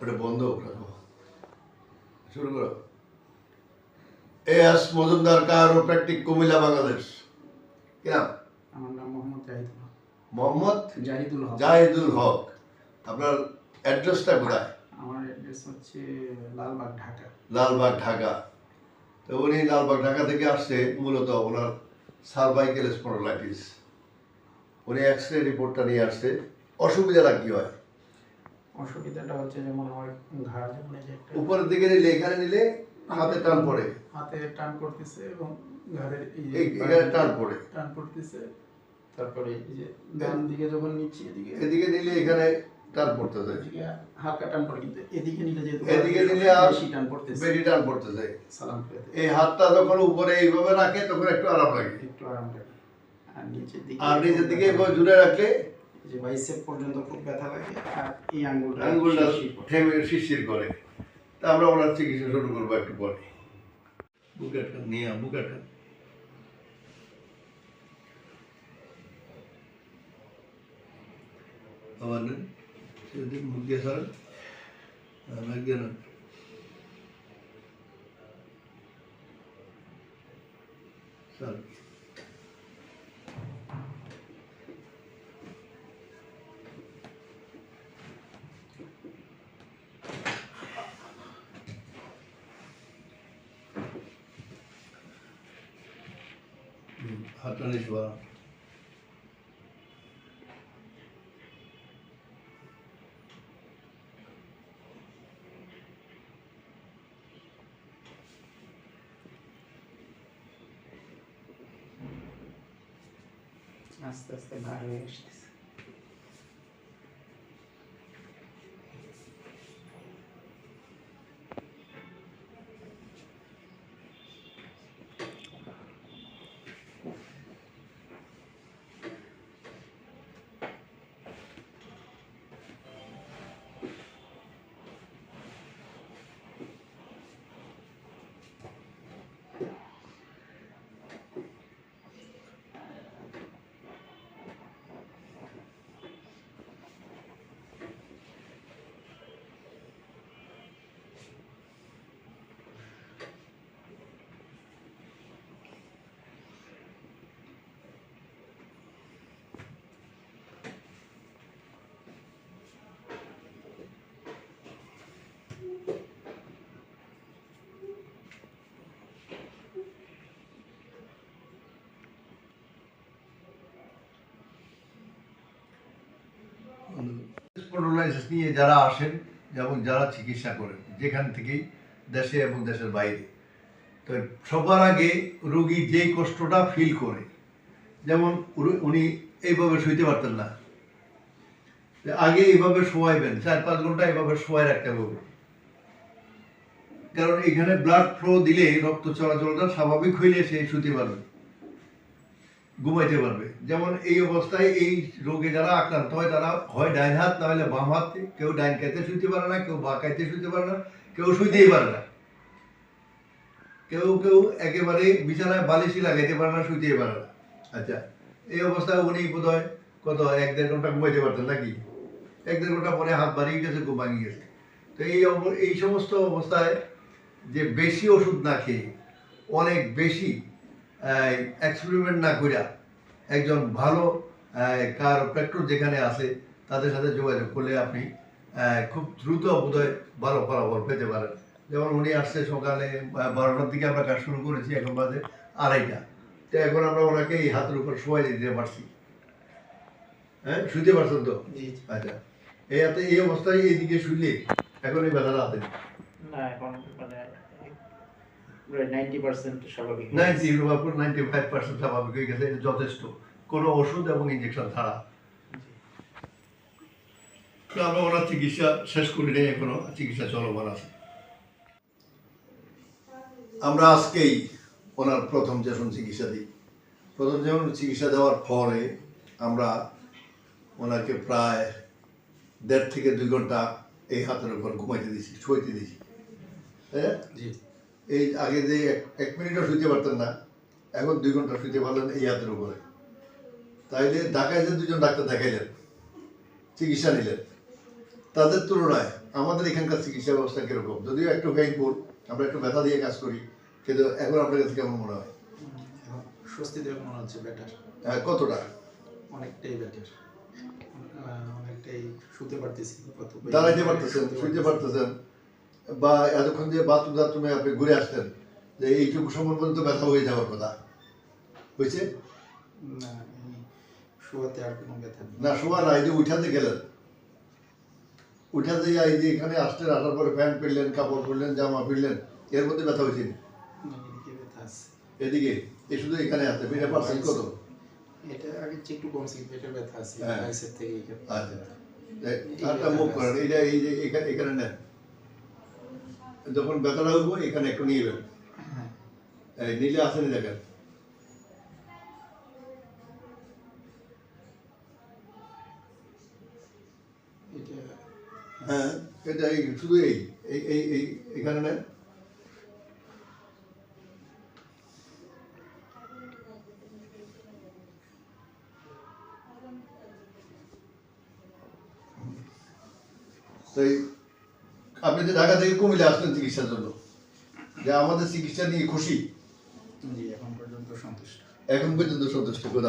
ওটা বন্ধ রাখো। শুরু করো। A S Majumdar chiropractic Comilla Bangladesh? কি নাম? আমার নাম মোহাম্মদ জাহিদুল হক। মোহাম্মদ? জাহিদুল হক। জাহিদুল হক। আপনার অ্যাড্রেসটা কোথায়? আমার অ্যাড্রেস হচ্ছে লালবাগ ঢাকা। লালবাগ ঢাকা। তো উনি লালবাগ ঢাকা থেকে আসছে মূলত ওনার সার্ভাইকেল স্পন্ডলাইটিস উনি এক্স রে রিপোর্টটা নিয়ে আসছে। অসুবিধাটা কি হয়? অসুবিধাটা হচ্ছে যেমন আমার ঘাড় যেমন এই যে একটা উপরের দিকে এখানে নিলে হাতে টান পড়ে। হাতে টান পড়তেছে এবং ঘাড়ের এই এখানে টান পড়ে। টান পড়তেছে। তারপরে এই যে ডান দিকে যখন নিচ্ছি এদিকে এদিকে নিলে এখানে টান পড়তেছে। হালকা টান পড়ে কিন্তু এদিকে নিলে যেহেতু এদিকে নিলে আর বেশি টান পড়তেছে। বেশি টান পড়তেছে। সালাম করে এই হাতটা যখন উপরে এইভাবে রাখে তখন একটু আরাম লাগে। একটু আরাম লাগে। আর নিচের দিকে আর নিজের দিকে এইভাবে জুড়ে রাখলে যে বাইসেপ পর্যন্ত খুব ব্যথা লাগে আর এই আঙ্গুলটা আঙ্গুলটা করে। থেমে শিরশির করে তা আমরা ওনার চিকিৎসা শুরু করব একটু পরে বুকেটটা নিয়ে বুকেটটা আবার নেন সেদিন মুখ দিয়ে সরেন আর দিয়ে নেন। সরেন। হুম, হাতটা নিচ বাড়ান। আস্তে আস্তে ভার হয়ে আসতেছে স্পন্ডোলাইসিস নিয়ে যারা আসেন এবং যারা চিকিৎসা করেন, যেখান থেকেই দেশে এবং দেশের বাইরে। তো সবার আগে রোগী যে কষ্টটা ফিল করে, যেমন উনি এইভাবে শুইতে পারতেন না। আগে এইভাবে শোয়াইবেন, চার পাঁচ ঘণ্টা এইভাবে শোয়াই রাখতে হবে কারণ এখানে ব্লাড ফ্লো দিলে রক্ত চলাচলটা স্বাভাবিক হইলে সে শুতে পারবে। ঘুমাইতে পারবে। যেমন এই অবস্থায় এই রোগে যারা আক্রান্ত হয়, তারা হয় ডাইন হাত, না হলে বাম হাত। কেউ ডাইন খাইতে শুইতে পারে না, কেউ বা খাইতে শুইতে পারে না, কেউ শুইতেই পারে না। কেউ কেউ একেবারে বিছানায় বালিশি লাগাইতে পারে না, শুইতেই পারে না। আচ্ছা এই অবস্থায় উনি বোধ হয় কত, এক দেড় ঘণ্টা ঘুমাইতে পারতেন নাকি? এক দেড় ঘণ্টা পরে হাত বাড়িয়ে গেছে, ঘুম ভাঙিয়ে গেছে। তো এই এই সমস্ত অবস্থায় যে বেশি ওষুধ না খেয়ে, অনেক বেশি এক্সপেরিমেন্ট না করিয়া একজন ভালো কার প্র্যাক্টর যেখানে আছে তাদের সাথে যোগাযোগ করলে আপনি খুব দ্রুত বোধহয় ভালো ফলাফল পেতে পারেন। যেমন উনি আসছে সকালে বারোটার দিকে আমরা কাজ শুরু করেছি এখন বাজে আড়াইটা। তো এখন আমরা ওনাকে এই হাতের উপর শোয়াই দিতে পারছি। হ্যাঁ শুইতে পারছেন তো। আচ্ছা। এই হাতে এই অবস্থায় এইদিকে শুইলে এখন এই ব্যথাটা হাতে। না এখন মানে প্রায় নাইনটি পার্সেন্ট স্বাভাবিক নাইনটি গেছে। উপর নাইনটি ফাইভ পার্সেন্ট স্বাভাবিক হয়ে গেছে এটা যথেষ্ট। কোনো ওষুধ এবং ইঞ্জেকশন ছাড়া। আমরা ওনার চিকিৎসা শেষ করি নেই এখনও চিকিৎসা চলমান আছে। আমরা আজকেই ওনার প্রথম যখন চিকিৎসা দিই। প্রথম যখন চিকিৎসা দেওয়ার পরে আমরা ওনাকে প্রায় দেড় থেকে দুই ঘণ্টা এই হাতের উপর ঘুমাইতে দিয়েছি শুইতে দিয়েছি। হ্যাঁ? জি। এই আগে যে এক- মিনিটও শুইতে পারতেন না এখন দুই ঘণ্টা শুইতে পারলেন এই হাতের উপরে। তাইলে ঢাকায় যে দুজন ডাক্তার দেখাইলেন চিকিৎসা নিলেন তাদের তুলনায় আমাদের এখানকার চিকিৎসা ব্যবস্থা কীরকম? যদিও একটু পেইনফুল আমরা একটু ব্যথা দিয়ে কাজ করি কিন্তু এখন আপনার কাছে কেমন মনে হয়? স্বস্তিদায়ক মনে হচ্ছে বেটার হ্যাঁ, কতটা? অনেকটাই বেটার অনেকটাই শুতে পারতেছি। দাঁড়াইতে পারতেছেন শুইতে পারতেছেন। বা এতক্ষণ যে বাথরুম টাথরুমে আপনি ঘুরে আসতেন যে এইটুকু সময় পর্যন্ত ব্যথা হয়ে যাওয়ার কথা। হয়েছে? না শোয়াতে আর কোনো ব্যথা না শোয়া না এই যে উঠাতে গেলেন। উঠাতে এই যে এখানে আসলেন আসার পরে প্যান্ট পরলেন কাপড় পরলেন জামা পরলেন এর মধ্যে ব্যথা হয়েছে? এদিকে এ শুধু এখানে আসতে এটা পার্সেন্ট কত? এটা আগে একটু কমছে কিন্তু এটা ব্যথা আছে হ্যাঁ। বাইসের থেকে এখানে। আচ্ছা। মুখ করেন এটা এই যে এখানে এখানে নেন। যখন ব্যথাটা হইব এখানে একটু নিয়ে যাবেন হ্যাঁ। নিলে আসেনি দেখেন। হ্যাঁ এটা এই শুধু এই এই এই এই এখানে নেন। তাই আপনি যে ঢাকা থেকে কুমিল্লা আসলেন চিকিৎসার জন্য যে আমাদের চিকিৎসা নিয়ে খুশি? এখন পর্যন্ত সন্তুষ্ট। এখন পর্যন্ত সন্তুষ্ট করে